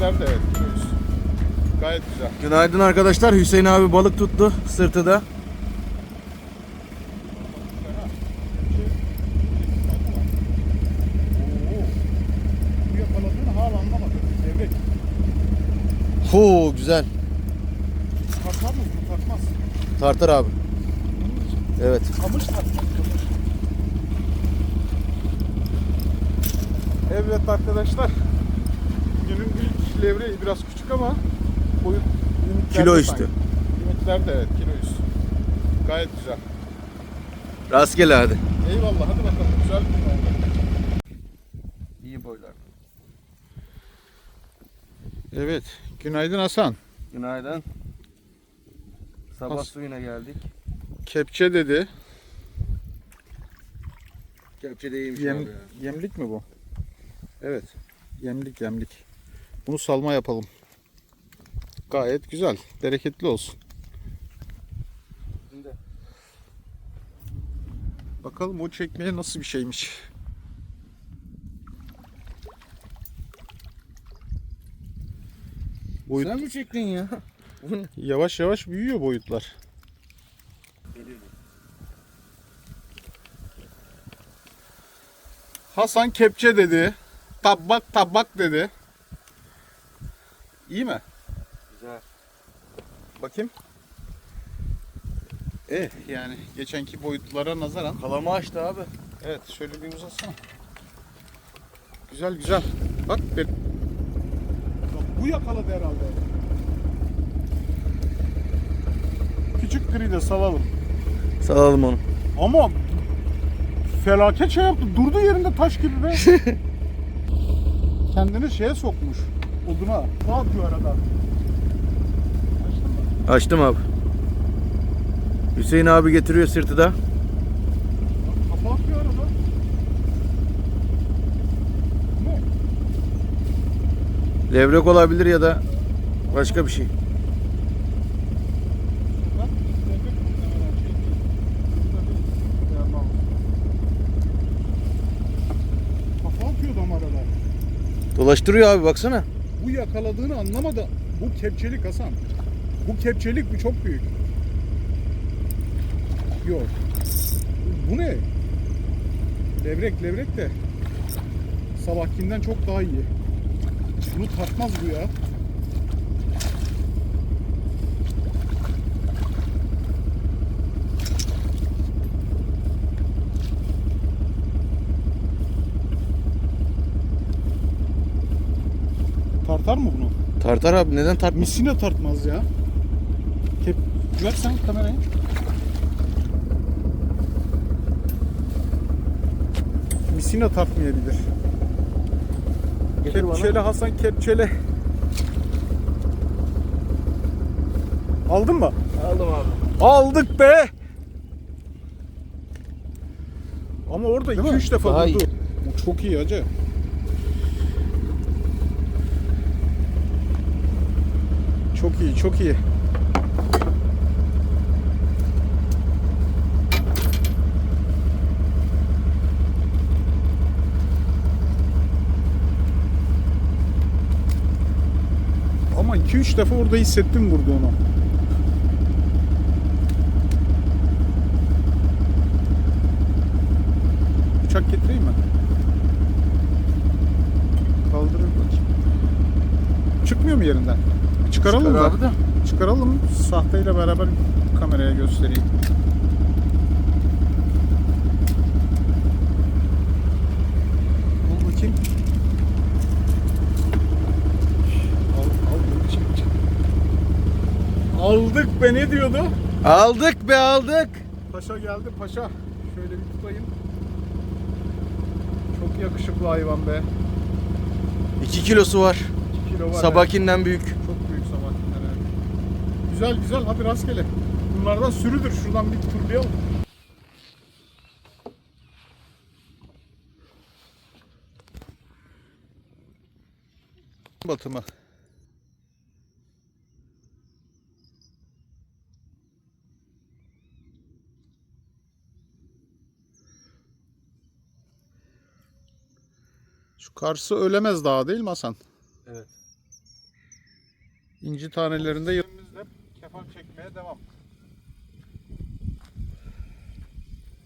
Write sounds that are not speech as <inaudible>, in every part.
Yemekler de evet. Gayet güzel. Günaydın arkadaşlar. Hüseyin abi balık tuttu sırtı da. Bu yakaladığını hala anlamadım. Devrek. Hu güzel. Tartar mı? Tartmaz. Tartar abi. Evet. Kamış. Kamış. Evet arkadaşlar. Günün ilk levreği biraz küçük ama boyut Kilo sanki. üstü. Limitlerde evet kilo üstü. Gayet güzel. Rastgele hadi. Eyvallah hadi bakalım güzel bir gün oldu. İyi boylar. Evet. Günaydın Hasan. Günaydın. Sabah As- suyuna geldik. Kepçe dedi. Kepçe de iyiymiş Yem, abi ya. yemlik mi bu? Evet. Yemlik yemlik. Bunu salma yapalım. Gayet güzel. Bereketli olsun. Bakalım o çekmeye nasıl bir şeymiş. Boyut Sen mi çektin ya? Yavaş yavaş büyüyor boyutlar. Hasan kepçe dedi. Tabak tabak dedi. İyi mi? Güzel. Bakayım. Eh yani geçenki boyutlara nazaran. Kalama açtı abi. Evet şöyle bir uzatsana. Güzel güzel. Bak bir... bu yakaladı herhalde. Küçük gri de salalım. Salalım onu. Ama felaket şey yaptı. Durdu yerinde taş gibi be. <laughs> Kendini şeye sokmuş. Oduna. Ne yapıyor arada? Açtın mı? Açtım abi. Hüseyin abi getiriyor sırtı da. Kafa atıyor arada. Ne? Levrek olabilir ya da başka bir şey. Şey. Dolaştırıyor abi baksana. Bu yakaladığını anlamadı. Bu kepçelik Hasan. Bu kepçelik bu çok büyük. Yok. Bu ne? Levrek levrek de sabahkinden çok daha iyi. Bunu tartmaz bu ya. Tartar mı bunu? Tartar abi neden tartmış? Misine tartmaz ya. Kep ver sen kamerayı. Misina tartmayabilir. Getir bana. Kepçeli Hasan kepçeli. Aldın mı? Aldım abi. Aldık be. Ama orada Değil mi? 2-3 defa Daha durdu. iyi. Bu çok iyi hacı. Çok iyi, çok iyi. Ama 2-3 defa orada hissettim vurduğunu. Bıçak getireyim mi? Kaldırır bakayım. Çıkmıyor mu yerinden? Çıkaralım Çıkar abi de. Çıkaralım. Sahteyle beraber kameraya göstereyim. Al bakayım. Al, al, çek, çek. Aldık be ne diyordu? Aldık be aldık. Paşa geldi paşa. Şöyle bir tutayım. Çok yakışıklı hayvan be. 2 kilosu var. 2 kilo var. Sabakinden büyük. evet. Çok büyük sabahkinden evet. Güzel güzel hadi rastgele. Bunlardan sürüdür. Şuradan bir turlayalım. Batımı. Şu karşısı ölemez daha değil mi Hasan? Evet. İnci tanelerinde yerimizde kefal çekmeye devam.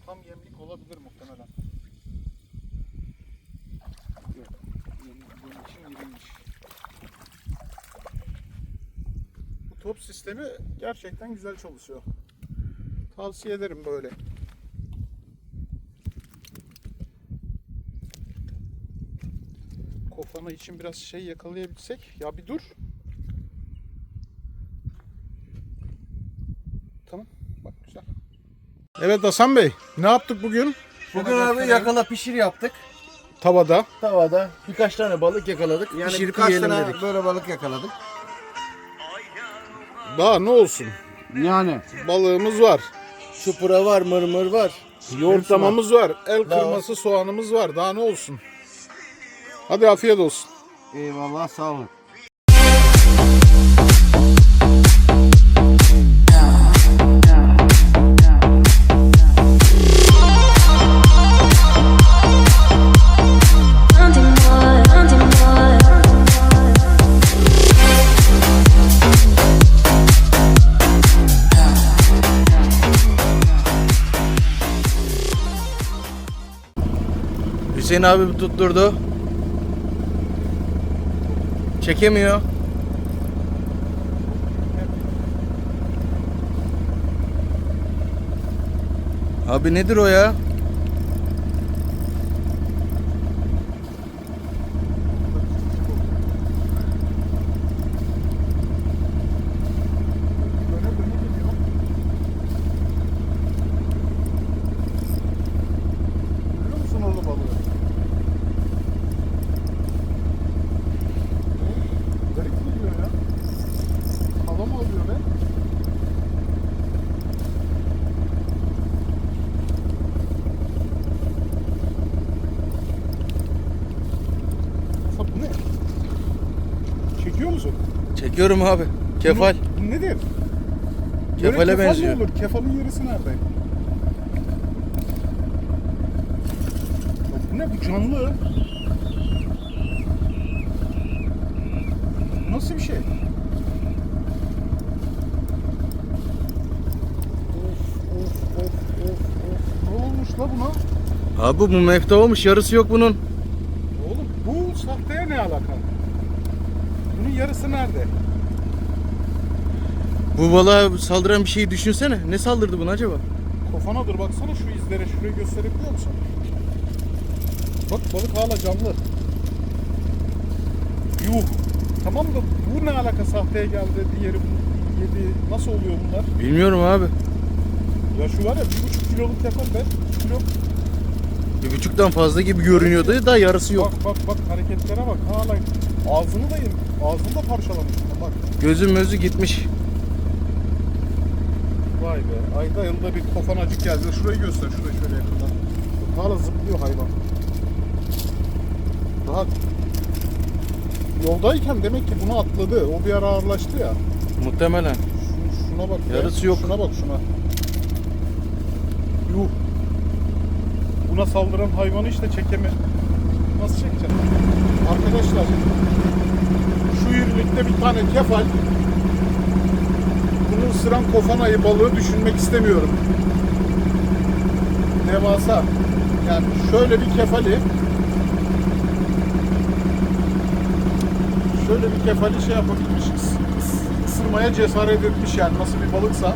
Tam yemlik olabilir muhtemelen. Bu top sistemi gerçekten güzel çalışıyor. Tavsiye ederim böyle. Kofana için biraz şey yakalayabilsek. Ya bir dur. Tamam. Bak güzel. Evet Hasan Bey. Ne yaptık bugün? Bugün abi yakala pişir yaptık. Tavada. Tavada birkaç tane balık yakaladık. Yani Pişirip birkaç yiyelim tane dedik. böyle balık yakaladık. Daha ne olsun? Yani Balığımız var. Çupura var, mırmır var. Yoğurtlamamız var. El Daha kırması soğanımız var. Daha ne olsun? Hadi afiyet olsun. eyvallah sağ olun. Hüseyin abi tutturdu. Çekemiyor. Abi nedir o ya? Döne döne geliyor. Görüyor musun orada balığı? Garip geliyor ya. Hava mı alıyor be? Hasan bu ne? Çekiyor musun? Çekiyorum abi. Kefal. Bu, nedir? Böyle Kefale kefal mı benziyor. olur? Kefalın yarısı nerede? Ya bu ne bu canlı? Bu Nasıl bir şey? Ne olmuş la buna? Abi bu mefta olmuş yarısı yok bunun. Oğlum bu sahteye ne alaka? Yarısı nerede? Bu balığa saldıran bir şeyi düşünsene. Ne saldırdı buna acaba? Kafana dur baksana şu izlere şurayı gösterebiliyor musun? Bak balık hala canlı. Yuh. Tamam da bu ne alaka sahteye geldi, diğeri bunu yedi. Nasıl oluyor bunlar? Bilmiyorum abi. Ya şu var ya bir buçuk kiloluk yapar be. İki kilo. Bir buçuktan fazla gibi görünüyordu da yarısı yok. Bak bak bak hareketlere bak. Hala ağzını da yedim. Ağzını da parçalamış. Bak. Gözü mözü gitmiş. Vay be. Ayda yılda bir kofanacık geldi. Şurayı göster. Şurayı şöyle yakından. Hala zıplıyor hayvan. Daha yoldayken demek ki bunu atladı. O bir ara ağırlaştı ya. Muhtemelen. Şunu, şuna bak. Yarısı yok. Şuna bak şuna. Yuh. Buna saldıran hayvanı işte çekeme. Nasıl çekeceğim? Arkadaşlar şu ürünlükte bir tane kefal bunu ısıran kofanayı balığı düşünmek istemiyorum. Devasa. Yani şöyle bir kefali şöyle bir kefali şey yapabilmiş, ıs- ıs- ısırmaya cesaret etmiş yani nasıl bir balıksa.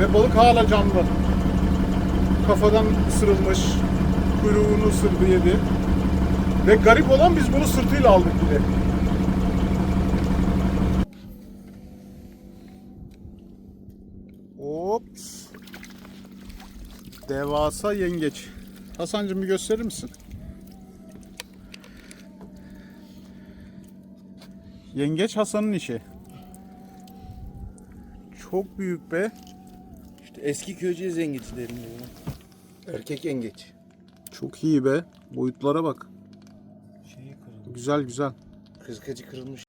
Ve balık hala canlı. Kafadan ısırılmış, kuyruğunu ısırdı yedi. Ve garip olan biz bunu sırtıyla aldık bile. Ops. Devasa yengeç. Hasancığım bir gösterir misin? Yengeç Hasan'ın işi. Çok büyük be. İşte eski köyceğiz buna. Erkek yengeç. Çok iyi be. Boyutlara bak. Güzel güzel. Kızkacı kırılmış.